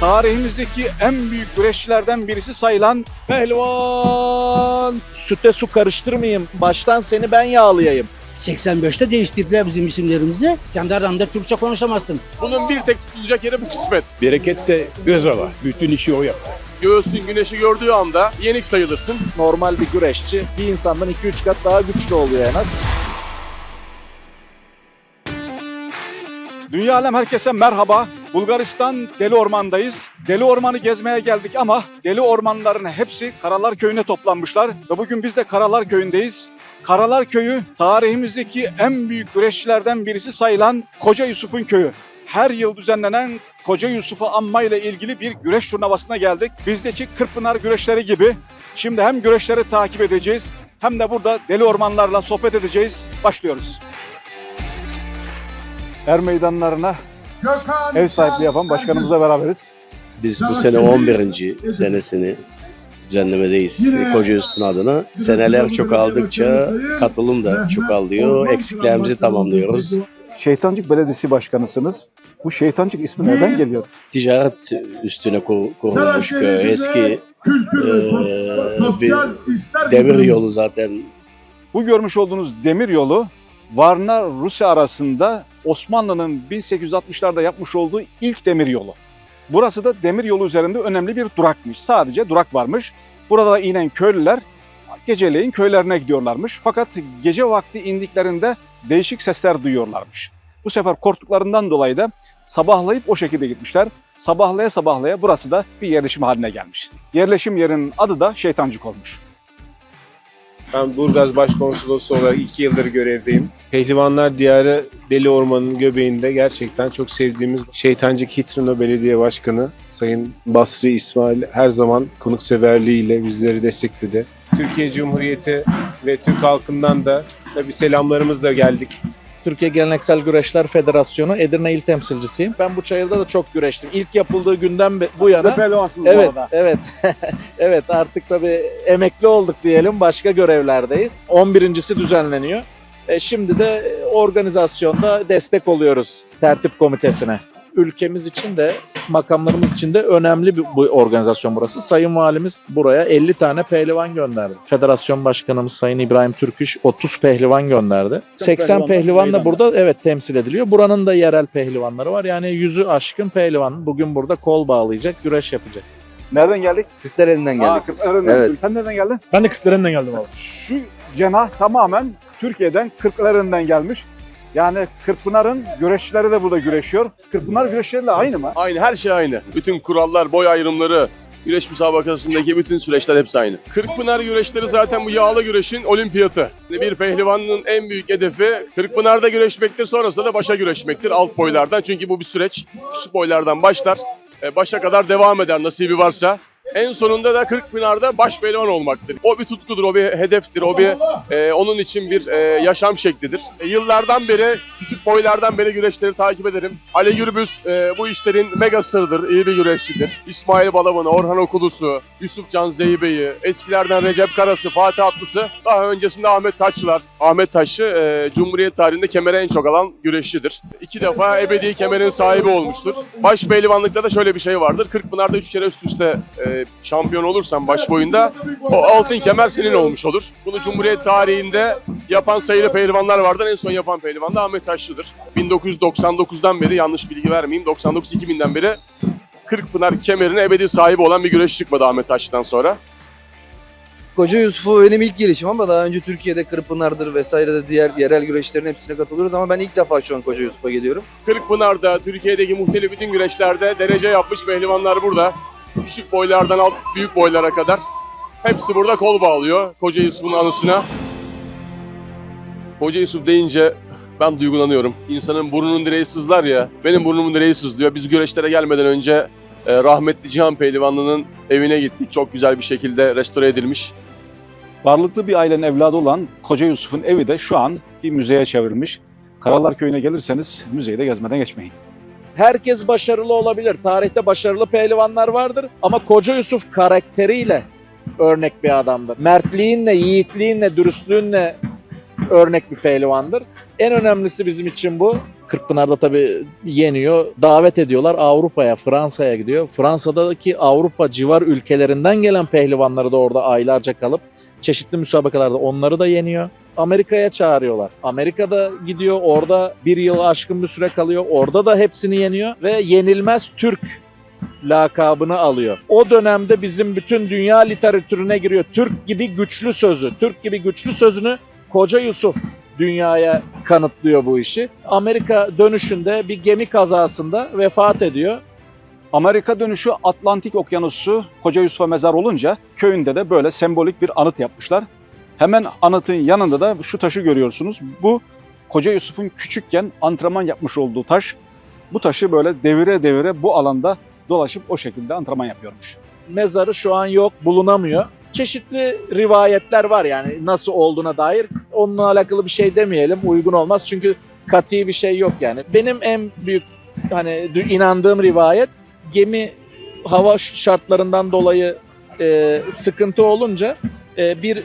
tarihimizdeki en büyük güreşçilerden birisi sayılan Pehlivan! Süte su karıştırmayayım. Baştan seni ben yağlayayım. 85'te değiştirdiler bizim isimlerimizi. Kendi aranda Türkçe konuşamazsın. Bunun bir tek tutulacak yeri bu kısmet. Bereket de Özal'a. Bütün işi o yapar. Göğsün güneşi gördüğü anda yenik sayılırsın. Normal bir güreşçi bir insandan 2-3 kat daha güçlü oluyor en az. Dünya Alem herkese merhaba. Bulgaristan Deli Orman'dayız. Deli Orman'ı gezmeye geldik ama Deli Ormanların hepsi Karalar Köyü'ne toplanmışlar. Ve bugün biz de Karalar Köyü'ndeyiz. Karalar Köyü tarihimizdeki en büyük güreşçilerden birisi sayılan Koca Yusuf'un köyü. Her yıl düzenlenen Koca Yusuf'u anma ile ilgili bir güreş turnuvasına geldik. Bizdeki Kırkpınar güreşleri gibi. Şimdi hem güreşleri takip edeceğiz hem de burada deli ormanlarla sohbet edeceğiz. Başlıyoruz. Er meydanlarına ev sahipliği yapan başkanımızla beraberiz. Biz bu sene 11. senesini düzenlemedeyiz Koca Üstün adına. Seneler çok aldıkça katılım da çok alıyor. Eksiklerimizi tamamlıyoruz. Şeytancık Belediyesi Başkanısınız. Bu şeytancık ismi nereden geliyor? Ticaret üstüne kur- kurulmuş köy. Eski eee, bir demir yolu zaten Bu görmüş olduğunuz demir yolu Varna Rusya arasında Osmanlı'nın 1860'larda yapmış olduğu ilk demir yolu. Burası da demir yolu üzerinde önemli bir durakmış. Sadece durak varmış. Burada inen köylüler geceleyin köylerine gidiyorlarmış. Fakat gece vakti indiklerinde değişik sesler duyuyorlarmış. Bu sefer korktuklarından dolayı da sabahlayıp o şekilde gitmişler. Sabahlaya sabahlaya burası da bir yerleşim haline gelmiş. Yerleşim yerinin adı da Şeytancık olmuş. Ben Burgaz Başkonsolosu olarak iki yıldır görevdeyim. Pehlivanlar Diyarı Deli Orman'ın göbeğinde gerçekten çok sevdiğimiz Şeytancık Hitrino Belediye Başkanı Sayın Basri İsmail her zaman konukseverliğiyle bizleri destekledi. Türkiye Cumhuriyeti ve Türk halkından da tabii selamlarımızla geldik. Türkiye Geleneksel Güreşler Federasyonu Edirne İl Temsilcisiyim. Ben bu çayırda da çok güreştim. İlk yapıldığı günden bu yana. bu Evet, arada. evet. evet artık tabii emekli olduk diyelim. Başka görevlerdeyiz. 11.si düzenleniyor. E, şimdi de organizasyonda destek oluyoruz tertip komitesine. Ülkemiz için de makamlarımız için de önemli bir bu organizasyon burası. Sayın Valimiz buraya 50 tane pehlivan gönderdi. Federasyon Başkanımız Sayın İbrahim Türküş 30 pehlivan gönderdi. 80 pehlivan da burada evet temsil ediliyor. Buranın da yerel pehlivanları var. Yani yüzü aşkın pehlivan bugün burada kol bağlayacak, güreş yapacak. Nereden geldik? Türkler elinden geldik. Aa, biz. Kırklareli'nden. Evet. Sen nereden geldin? Ben de Kırklareli'nden geldim abi. Şu cenah tamamen Türkiye'den Kırklareli'nden gelmiş. Yani Kırkpınar'ın güreşçileri de burada güreşiyor. Kırkpınar güreşleriyle aynı mı? Aynı her şey aynı. Bütün kurallar, boy ayrımları, güreş müsabakasındaki bütün süreçler hepsi aynı. Kırkpınar güreşleri zaten bu yağlı güreşin olimpiyatı. Bir pehlivanın en büyük hedefi Kırkpınar'da güreşmektir. Sonrasında da başa güreşmektir alt boylardan. Çünkü bu bir süreç. Küçük boylardan başlar. e, Başa kadar devam eder nasibi varsa. En sonunda da Kırkpınar'da baş pehlivan olmaktır. O bir tutkudur, o bir hedeftir, o bir e, onun için bir e, yaşam şeklidir. E, yıllardan beri, küçük boylardan beri güreşleri takip ederim. Ali Gürbüz e, bu işlerin megastarıdır, iyi bir güreşçidir. İsmail Balaban'ı, Orhan Okulusu, Yusuf Can Zeybe'yi, eskilerden Recep Karası, Fatih Atlısı, daha öncesinde Ahmet Taçlılar. Ahmet Taşlı e, Cumhuriyet tarihinde kemere en çok alan güreşçidir. İki defa ebedi kemerin sahibi olmuştur. Baş pehlivanlıkta da şöyle bir şey vardır. Kırkpınar'da üç kere üst üste e, şampiyon olursan baş boyunda o altın kemer senin olmuş olur. Bunu Cumhuriyet tarihinde yapan sayılı pehlivanlar vardır. En son yapan pehlivan da Ahmet Taşlı'dır. 1999'dan beri yanlış bilgi vermeyeyim. 99-2000'den beri Kırkpınar kemerine ebedi sahibi olan bir güreş çıkmadı Ahmet Taşlı'dan sonra. Koca Yusuf'u benim ilk gelişim ama daha önce Türkiye'de Kırpınar'dır vesaire de diğer yerel güreşlerin hepsine katılıyoruz ama ben ilk defa şu an Koca Yusuf'a geliyorum. Kırkpınar'da, Türkiye'deki muhtelif bütün güreşlerde derece yapmış pehlivanlar burada. Küçük boylardan alt büyük boylara kadar. Hepsi burada kol bağlıyor Koca Yusuf'un anısına. Koca Yusuf deyince ben duygulanıyorum. İnsanın burnunun direği sızlar ya, benim burnumun direği sızlıyor. Biz güreşlere gelmeden önce e, rahmetli Cihan Pehlivanlı'nın evine gittik. Çok güzel bir şekilde restore edilmiş. Varlıklı bir ailenin evladı olan Koca Yusuf'un evi de şu an bir müzeye çevrilmiş. Karalar Köyü'ne gelirseniz müzeyi de gezmeden geçmeyin. Herkes başarılı olabilir. Tarihte başarılı pehlivanlar vardır ama Koca Yusuf karakteriyle örnek bir adamdır. Mertliğinle, yiğitliğinle, dürüstlüğünle örnek bir pehlivandır. En önemlisi bizim için bu. Kırkpınar'da tabii yeniyor. Davet ediyorlar Avrupa'ya, Fransa'ya gidiyor. Fransa'daki Avrupa civar ülkelerinden gelen pehlivanları da orada aylarca kalıp çeşitli müsabakalarda onları da yeniyor. Amerika'ya çağırıyorlar. Amerika'da gidiyor orada bir yıl aşkın bir süre kalıyor. Orada da hepsini yeniyor ve yenilmez Türk lakabını alıyor. O dönemde bizim bütün dünya literatürüne giriyor. Türk gibi güçlü sözü. Türk gibi güçlü sözünü Koca Yusuf dünyaya kanıtlıyor bu işi. Amerika dönüşünde bir gemi kazasında vefat ediyor. Amerika dönüşü Atlantik Okyanusu Koca Yusuf'a mezar olunca köyünde de böyle sembolik bir anıt yapmışlar. Hemen anıtın yanında da şu taşı görüyorsunuz. Bu Koca Yusuf'un küçükken antrenman yapmış olduğu taş. Bu taşı böyle devire devire bu alanda dolaşıp o şekilde antrenman yapıyormuş. Mezarı şu an yok, bulunamıyor. Çeşitli rivayetler var yani nasıl olduğuna dair. Onunla alakalı bir şey demeyelim, uygun olmaz. Çünkü kati bir şey yok yani. Benim en büyük hani inandığım rivayet gemi hava şartlarından dolayı e, sıkıntı olunca e, bir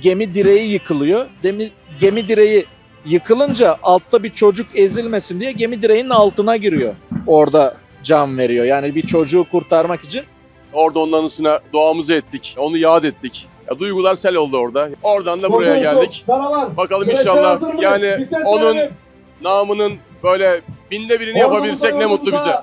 gemi direği yıkılıyor. Demi, gemi direği yıkılınca altta bir çocuk ezilmesin diye gemi direğinin altına giriyor. Orada can veriyor. Yani bir çocuğu kurtarmak için Orada onun anısına duamızı ettik. Onu yad ettik. Ya, duygular sel oldu orada. Oradan da buraya geldik. Bakalım inşallah yani onun namının böyle binde birini yapabilsek ne mutlu bize.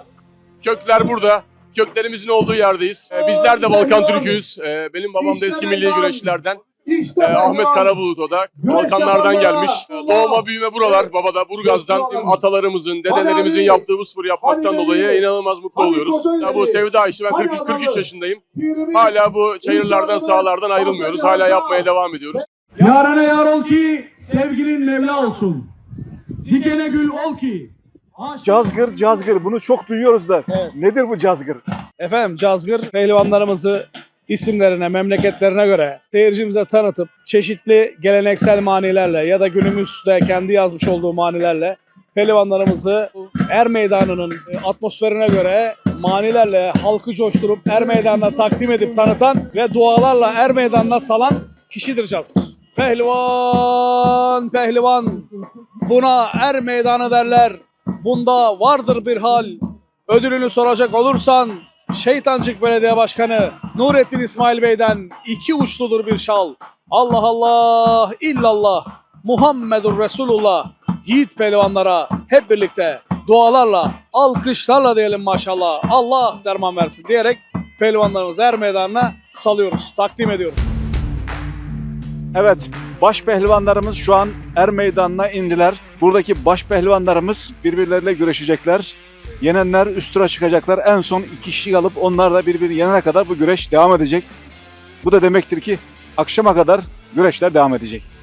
Kökler burada. Köklerimizin olduğu yerdeyiz. Ee, bizler de Balkan Türk'üyüz. Ee, benim babam da eski milli güreşçilerden. Ee, Ahmet Karabulut o da. Balkanlardan gelmiş. Ee, Doğma büyüme buralar. Baba da Burgaz'dan. Tüm atalarımızın, dedelerimizin yaptığı bu sporu yapmaktan dolayı inanılmaz mutlu oluyoruz. Ya bu sevda işi ben 42 43 yaşındayım. Hala bu çayırlardan, sahalardan ayrılmıyoruz. Hala yapmaya devam ediyoruz. Yarana yar ol ki sevgilin Mevla olsun. Dikene gül ol ki. Cazgır, cazgır. Bunu çok duyuyoruz da. Nedir bu cazgır? Efendim cazgır pehlivanlarımızı isimlerine, memleketlerine göre seyircimize tanıtıp çeşitli geleneksel manilerle ya da günümüzde kendi yazmış olduğu manilerle pehlivanlarımızı er meydanının e, atmosferine göre manilerle halkı coşturup er meydanına takdim edip tanıtan ve dualarla er meydanına salan kişidir cazgır. Pehlivan, pehlivan buna er meydanı derler. Bunda vardır bir hal. Ödülünü soracak olursan Şeytancık Belediye Başkanı Nurettin İsmail Bey'den iki uçludur bir şal. Allah Allah, illallah, Muhammedur Resulullah. Yiğit pehlivanlara hep birlikte dualarla, alkışlarla diyelim maşallah. Allah derman versin diyerek pehlivanlarımızı er meydanına salıyoruz, takdim ediyoruz. Evet, baş pehlivanlarımız şu an er meydanına indiler. Buradaki baş pehlivanlarımız birbirleriyle güreşecekler. Yenenler üst tura çıkacaklar. En son iki kişi kalıp onlar da birbirini yenene kadar bu güreş devam edecek. Bu da demektir ki akşama kadar güreşler devam edecek.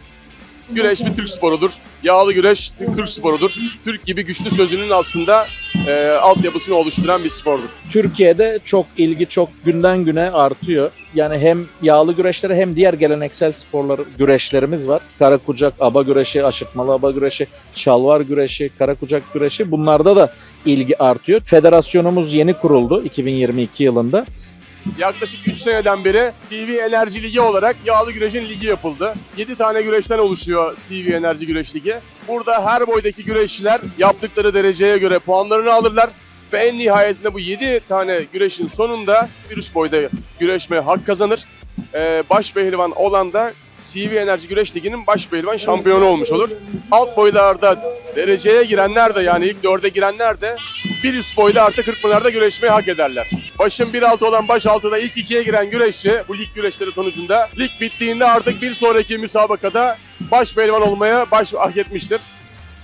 Güreş bir Türk sporudur. Yağlı güreş bir Türk sporudur. Türk gibi güçlü sözünün aslında e, altyapısını oluşturan bir spordur. Türkiye'de çok ilgi çok günden güne artıyor. Yani hem yağlı güreşleri hem diğer geleneksel sporlar güreşlerimiz var. Kara kucak, aba güreşi, aşırtmalı aba güreşi, şalvar güreşi, kara kucak güreşi bunlarda da ilgi artıyor. Federasyonumuz yeni kuruldu 2022 yılında. Yaklaşık 3 seneden beri CV Enerji Ligi olarak yağlı güreşin ligi yapıldı. 7 tane güreşten oluşuyor CV Enerji Güreş Ligi. Burada her boydaki güreşçiler yaptıkları dereceye göre puanlarını alırlar. Ve en nihayetinde bu 7 tane güreşin sonunda bir üst boyda güreşme hak kazanır. Ee, baş pehlivan olan da CV Enerji Güreş Ligi'nin baş pehlivan şampiyonu olmuş olur. Alt boylarda dereceye girenler de yani ilk dörde girenler de bir üst boyda artı Kırkpınar'da güreşmeyi hak ederler. Başın 1.6 olan baş altıda ilk ikiye giren güreşçi bu lig güreşleri sonucunda lig bittiğinde artık bir sonraki müsabakada baş pehlivan olmaya baş hak etmiştir.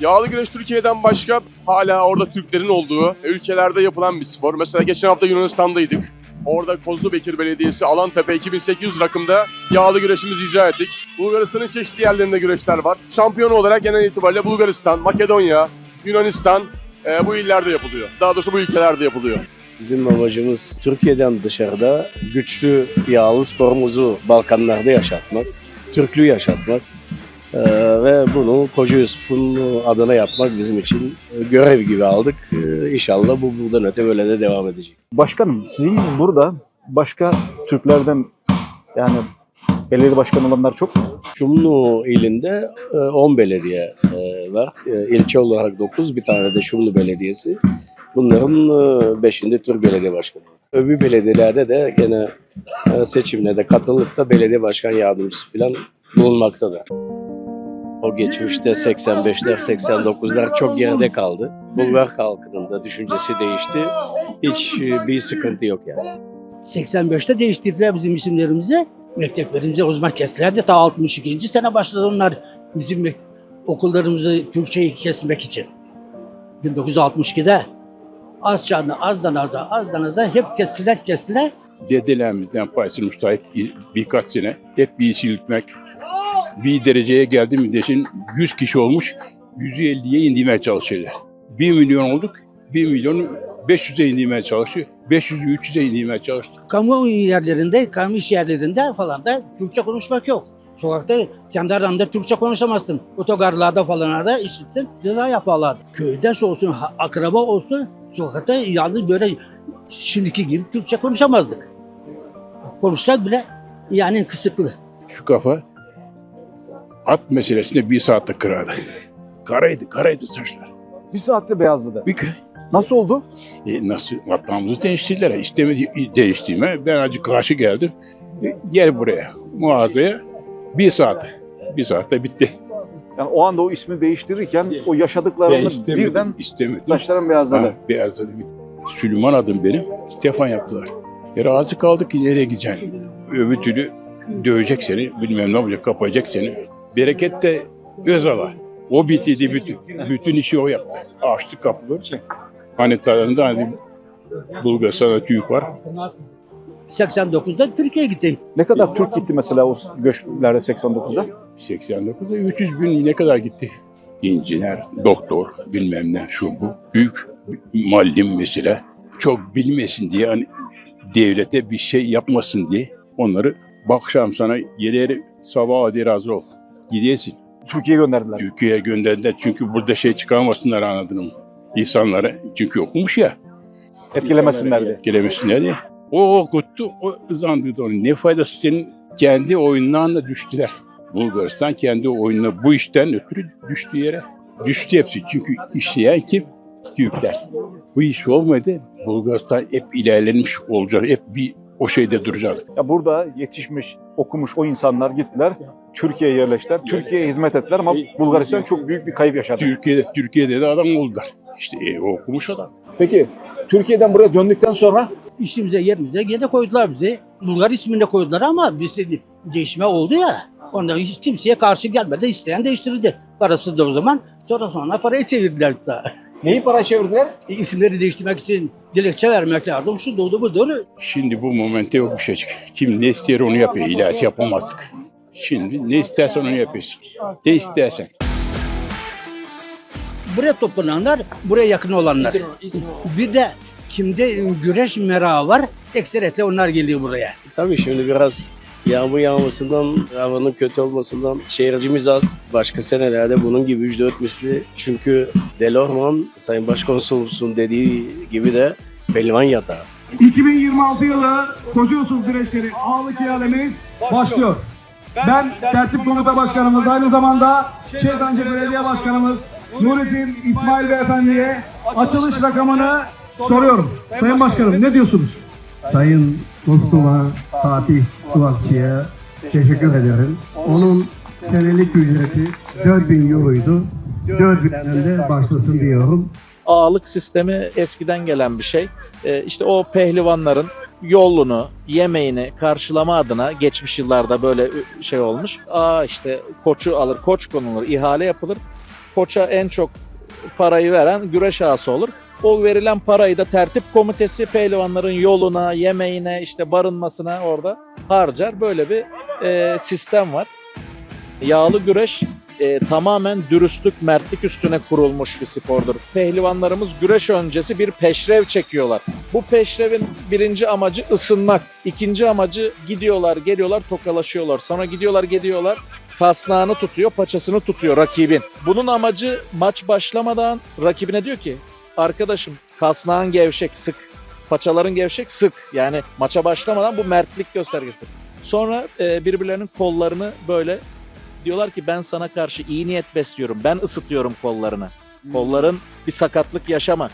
Yağlı güreş Türkiye'den başka hala orada Türklerin olduğu ülkelerde yapılan bir spor. Mesela geçen hafta Yunanistan'daydık. Orada Kozlubekir Belediyesi Alantepe 2800 rakımda yağlı güreşimizi icra ettik. Bulgaristan'ın çeşitli yerlerinde güreşler var. Şampiyon olarak genel itibariyle Bulgaristan, Makedonya, Yunanistan e, bu illerde yapılıyor. Daha doğrusu bu ülkelerde yapılıyor. Bizim amacımız Türkiye'den dışarıda güçlü yağlı sporumuzu Balkanlarda yaşatmak, Türklüğü yaşatmak Ee, ve bunu Koca Yusuf'un adına yapmak bizim için e, görev gibi aldık. Ee, İnşallah bu buradan öte böyle de devam edecek. Başkanım sizin burada başka Türklerden yani Belediye başkanı olanlar çok mu? Şumlu ilinde e, 10 belediye e, var. E, İlçe olarak 9, bir tane de Şumlu Belediyesi. Bunların 5'inde Türk Belediye Başkanı. Öbür belediyelerde de gene e, seçimlerde katılıp da belediye başkan yardımcısı falan bulunmaktadır. O geçmişte 85'ler, 89'lar çok geride kaldı. Bulgar halkının da düşüncesi değişti. Hiç e, bir sıkıntı yok yani. 85'te değiştirdiler bizim isimlerimizi. Mekteplerimize o zaman kestiler de ta 62. sene başladı onlar bizim okullarımızı Türkçeyi kesmek için. 1962'de az canlı azdan aza azdan aza hep kestiler kestiler. Dedelerimizden payısını müstahip birkaç sene hep bir işi yürütmek. Bir dereceye geldi mi desin 100 kişi olmuş 150'ye indirmeye çalışıyorlar. 1 milyon olduk 1 milyonu 500'e indirmeye çalışıyor. 500'ü 300'e indirmeye çalıştı. Kamu yerlerinde, kamu iş yerlerinde falan da Türkçe konuşmak yok. Sokakta kendi aranda Türkçe konuşamazsın. Otogarlarda falan da işitsin ceza yaparlardı. Köyden olsun, akraba olsun sokakta yalnız böyle şimdiki gibi Türkçe konuşamazdık. Konuşsak bile yani kısıklı. Şu kafa at meselesinde bir saatte kırardı. Karaydı, karaydı saçlar. Bir saatte beyazladı. Bir, Nasıl oldu? E, nasıl atmamızı değiştirdiler. İstemedi değiştiğime ben acı karşı geldim. E, gel buraya mağazaya. Bir saat. Bir saatte bitti. Yani o anda o ismi değiştirirken o yaşadıklarını istemedim. birden istemedim. saçların beyazladı. Ha, beyazladı. Süleyman adım benim. Stefan yaptılar. E razı kaldık ki nereye gideceksin? Öbür türlü dövecek seni, bilmem ne yapacak, kapayacak seni. Bereket de Özal'a. O bitirdi bütün, bütün işi o yaptı. Açtı kapıları. Hani tarafında hani Bulgaristan'da TÜİK var. 89'da Türkiye'ye gitti. Ne kadar Türk gitti mesela o göçlerde 89'da? 89'da 300 bin ne kadar gitti? İncinler, doktor, bilmem ne, şu bu. Büyük mallim mesela. Çok bilmesin diye hani devlete bir şey yapmasın diye onları bakşam sana yere sabah hadi razı ol. Gidesin. Türkiye'ye gönderdiler. Türkiye'ye gönderdiler çünkü burada şey çıkarmasınlar anladın mı? İnsanlara. Çünkü okumuş ya. Etkilemesinler diye. Etkilemesinler diye. O okuttu, o zandırdı onu. Ne faydası senin kendi oyundan da düştüler. Bulgaristan kendi oyununa bu işten ötürü düştü yere. Düştü hepsi. Çünkü işleyen kim? Türkler. Bu iş olmadı. Bulgaristan hep ilerlemiş olacak. Hep bir o şeyde duracak. Ya burada yetişmiş, okumuş o insanlar gittiler. Türkiye'ye yerleştiler. Türkiye'ye hizmet ettiler ama Bulgaristan çok büyük bir kayıp yaşadı. Türkiye'de, Türkiye'de de adam oldular. İşte e, o okumuş adam. Peki Türkiye'den buraya döndükten sonra İşimize yerimize gene koydular bizi. Bulgar ismini de koydular ama biz değişme oldu ya. Ondan hiç kimseye karşı gelmedi. isteyen değiştirildi. Parası da o zaman. Sonra sonra parayı çevirdiler da. neyi para çevirdiler? E, isimleri değiştirmek için dilekçe vermek lazım. Şu doğdu budur. Şimdi bu momente yok bir şey. Kim ne ister onu yapıyor. İlahi yapamazdık. Şimdi ne istersen onu yapıyorsun. Ne istersen. Buraya toplananlar, buraya yakın olanlar. Bir de kimde güreş merağı var. Ekseriyetle onlar geliyor buraya. Tabii şimdi biraz yağmur yağmasından, havanın kötü olmasından şehircimiz az. Başka senelerde bunun gibi 3-4 misli. Çünkü Delorman, Sayın Başkonsolos'un dediği gibi de pelvan yatağı. 2026 yılı Koca Yusuf Güreşleri Ağlık ihalemiz başlıyor. Ben Tertip Komuta Başkanımız aynı zamanda Şeytancı Belediye Başkanımız Nurettin İsmail Beyefendi'ye açılış rakamını soruyorum. Sayın Başkanım ne diyorsunuz? Sayın dostuma Fatih Kulakçı'ya teşekkür ederim. Onun senelik ücreti 4000 euroydu. 4000'den de başlasın diyorum. ağalık sistemi eskiden gelen bir şey. Ee, işte o pehlivanların yolunu, yemeğini karşılama adına geçmiş yıllarda böyle şey olmuş. Aa işte koçu alır, koç konulur, ihale yapılır. Koça en çok parayı veren güreş ağası olur. O verilen parayı da tertip komitesi pehlivanların yoluna, yemeğine, işte barınmasına orada harcar. Böyle bir e, sistem var. Yağlı güreş e, tamamen dürüstlük, mertlik üstüne kurulmuş bir spordur. Pehlivanlarımız güreş öncesi bir peşrev çekiyorlar. Bu peşrevin birinci amacı ısınmak. İkinci amacı gidiyorlar, geliyorlar, tokalaşıyorlar. Sonra gidiyorlar, gidiyorlar. Kasnağını tutuyor, paçasını tutuyor rakibin. Bunun amacı maç başlamadan rakibine diyor ki arkadaşım kasnağın gevşek, sık. Paçaların gevşek, sık. Yani maça başlamadan bu mertlik göstergesidir. Sonra e, birbirlerinin kollarını böyle diyorlar ki ben sana karşı iyi niyet besliyorum. Ben ısıtıyorum kollarını. Kolların bir sakatlık yaşama.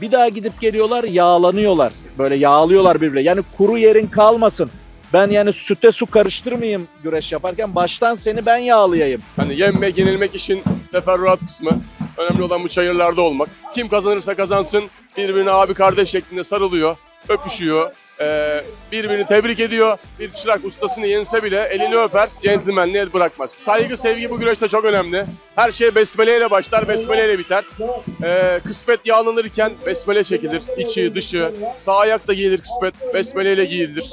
Bir daha gidip geliyorlar yağlanıyorlar. Böyle yağlıyorlar birbirine. Yani kuru yerin kalmasın. Ben yani süte su karıştırmayayım güreş yaparken baştan seni ben yağlayayım. Hani yenmek, yenilmek işin teferruat kısmı. Önemli olan bu çayırlarda olmak. Kim kazanırsa kazansın birbirine abi kardeş şeklinde sarılıyor, öpüşüyor. Ee, birbirini tebrik ediyor. Bir çırak ustasını yense bile elini öper, centilmenliğe bırakmaz. Saygı, sevgi bu güreşte çok önemli. Her şey besmeleyle başlar, besmeleyle biter. Ee, kısmet yağlanırken besmele çekilir. içi, dışı. Sağ ayakta giyilir kısmet, besmeleyle giyilir.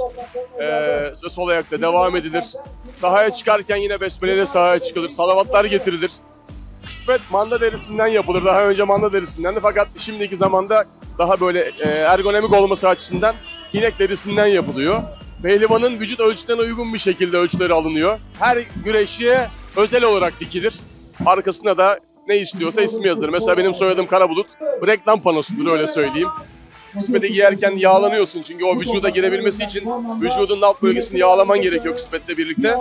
Ee, sol ayakta devam edilir. Sahaya çıkarken yine besmeleyle sahaya çıkılır. Salavatlar getirilir. Kısmet manda derisinden yapılır. Daha önce manda derisindendi fakat şimdiki zamanda daha böyle e, ergonomik olması açısından inek derisinden yapılıyor. Pehlivanın vücut ölçülerine uygun bir şekilde ölçüleri alınıyor. Her güreşçiye özel olarak dikilir. Arkasına da ne istiyorsa ismi yazılır. Mesela benim soyadım Karabulut. Bu reklam panosudur öyle söyleyeyim. Kısmete giyerken yağlanıyorsun çünkü o vücuda girebilmesi için vücudun alt bölgesini yağlaman gerekiyor kısmetle birlikte.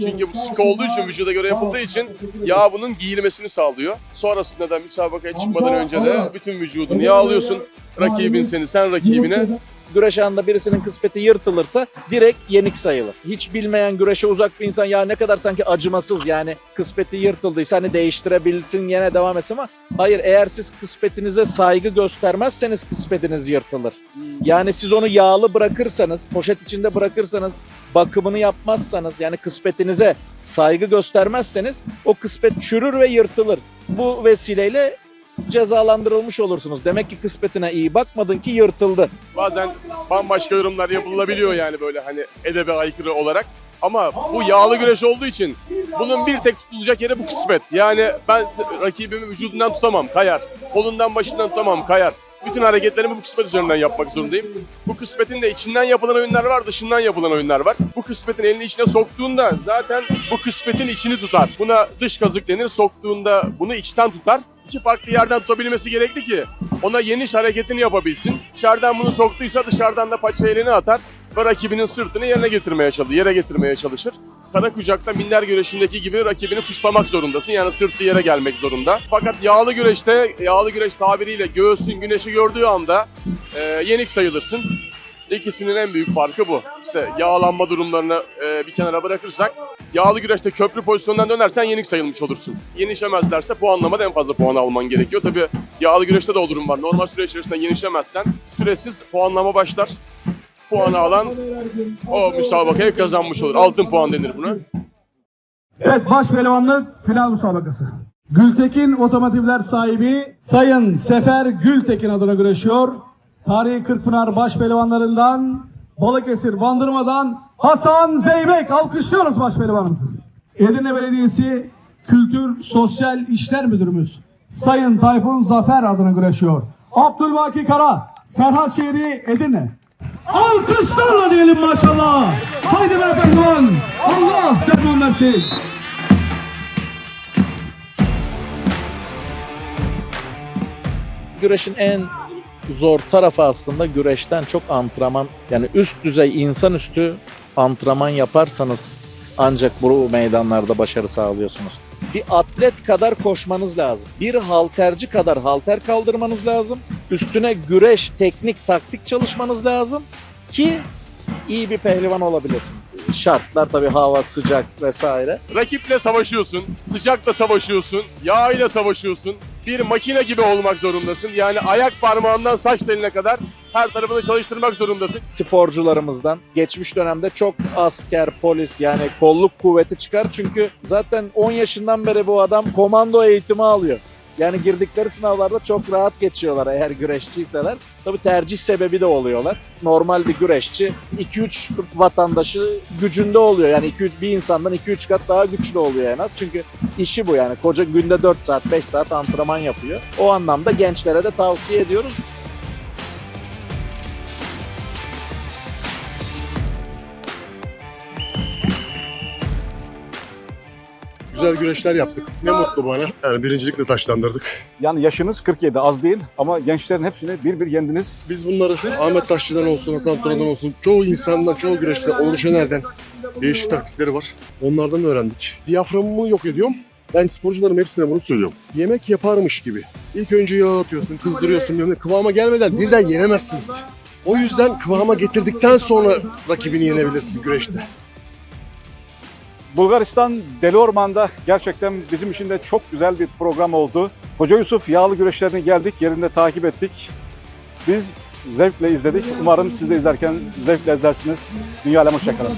Çünkü bu sıkı olduğu için vücuda göre yapıldığı için yağ bunun giyilmesini sağlıyor. Sonrasında da müsabakaya çıkmadan önce de bütün vücudunu yağlıyorsun. Rakibin seni, sen rakibine. Güreş anında birisinin kıspeti yırtılırsa direkt yenik sayılır. Hiç bilmeyen güreşe uzak bir insan ya ne kadar sanki acımasız yani kıspeti yırtıldıysa hani değiştirebilsin yine devam etsin ama hayır eğer siz kıspetinize saygı göstermezseniz kıspetiniz yırtılır. Yani siz onu yağlı bırakırsanız, poşet içinde bırakırsanız, bakımını yapmazsanız yani kıspetinize saygı göstermezseniz o kıspet çürür ve yırtılır. Bu vesileyle cezalandırılmış olursunuz. Demek ki kıspetine iyi bakmadın ki yırtıldı. Bazen bambaşka yorumlar yapılabiliyor yani böyle hani edebe aykırı olarak. Ama bu yağlı güreş olduğu için bunun bir tek tutulacak yeri bu kısmet. Yani ben rakibimi vücudundan tutamam, kayar. Kolundan başından tutamam, kayar. Bütün hareketlerimi bu kısmet üzerinden yapmak zorundayım. Bu kısmetin de içinden yapılan oyunlar var, dışından yapılan oyunlar var. Bu kısmetin elini içine soktuğunda zaten bu kısmetin içini tutar. Buna dış kazık denir, soktuğunda bunu içten tutar. İki farklı yerden tutabilmesi gerekli ki ona yeniş hareketini yapabilsin. Dışarıdan bunu soktuysa dışarıdan da paça elini atar ve rakibinin sırtını yerine getirmeye çalışır, yere getirmeye çalışır. Kara kucakta minder güreşindeki gibi rakibini tuşlamak zorundasın. Yani sırtı yere gelmek zorunda. Fakat yağlı güreşte, yağlı güreş tabiriyle göğsün güneşi gördüğü anda e, yenik sayılırsın. İkisinin en büyük farkı bu. İşte yağlanma durumlarını e, bir kenara bırakırsak yağlı güreşte köprü pozisyonundan dönersen yenik sayılmış olursun. Yenişemezlerse puanlamada en fazla puan alman gerekiyor. Tabii yağlı güreşte de o durum var. Normal süre içerisinde yenişemezsen süresiz puanlama başlar. Puanı alan o müsabakayı kazanmış olur. Altın puan denir buna. Evet baş pehlivanlık final müsabakası. Gültekin Otomotivler sahibi Sayın Sefer Gültekin adına güreşiyor. Tarihi Kırkpınar baş pehlivanlarından Balıkesir Bandırma'dan Hasan Zeybek. Alkışlıyoruz baş pehlivanımızı. Edirne Belediyesi Kültür Sosyal İşler Müdürümüz Sayın Tayfun Zafer adına güreşiyor. Abdülbaki Kara, Serhat Şehri Edirne. Alkışlarla diyelim maşallah. Haydi be pehlivan. Allah derman versin. Güreşin en zor tarafı aslında güreşten çok antrenman yani üst düzey insanüstü antrenman yaparsanız ancak bu meydanlarda başarı sağlıyorsunuz. Bir atlet kadar koşmanız lazım. Bir halterci kadar halter kaldırmanız lazım. Üstüne güreş, teknik, taktik çalışmanız lazım ki iyi bir pehlivan olabilirsiniz. Şartlar tabii hava sıcak vesaire. Rakiple savaşıyorsun, sıcakla savaşıyorsun, yağ ile savaşıyorsun. Bir makine gibi olmak zorundasın. Yani ayak parmağından saç teline kadar her tarafını çalıştırmak zorundasın. sporcularımızdan geçmiş dönemde çok asker, polis yani kolluk kuvveti çıkar. Çünkü zaten 10 yaşından beri bu adam komando eğitimi alıyor. Yani girdikleri sınavlarda çok rahat geçiyorlar eğer güreşçiyseler. Tabii tercih sebebi de oluyorlar. Normal bir güreşçi 2-3 vatandaşı gücünde oluyor. Yani 2 bir insandan 2-3 kat daha güçlü oluyor en az. Çünkü işi bu yani. Koca günde 4 saat 5 saat antrenman yapıyor. O anlamda gençlere de tavsiye ediyoruz. Güzel güreşler yaptık. Ne mutlu bana. Yani birincilikle taşlandırdık. Yani yaşınız 47 az değil ama gençlerin hepsini bir bir yendiniz. Biz bunları Ahmet Taşçı'dan olsun, Hasan Turan'dan olsun, çoğu insandan, çoğu güreşten, Onur Şener'den değişik taktikleri var. Onlardan öğrendik. Diyaframımı yok ediyorum. Ben sporcuların hepsine bunu söylüyorum. Yemek yaparmış gibi. İlk önce yağ atıyorsun, kızdırıyorsun. bilmem. Kıvama gelmeden birden yenemezsiniz. O yüzden kıvama getirdikten sonra rakibini yenebilirsiniz güreşte. Bulgaristan Deli Orman'da gerçekten bizim için de çok güzel bir program oldu. Koca Yusuf yağlı güreşlerini geldik, yerinde takip ettik. Biz zevkle izledik. Umarım siz de izlerken zevkle izlersiniz. Dünya alem hoşçakalın.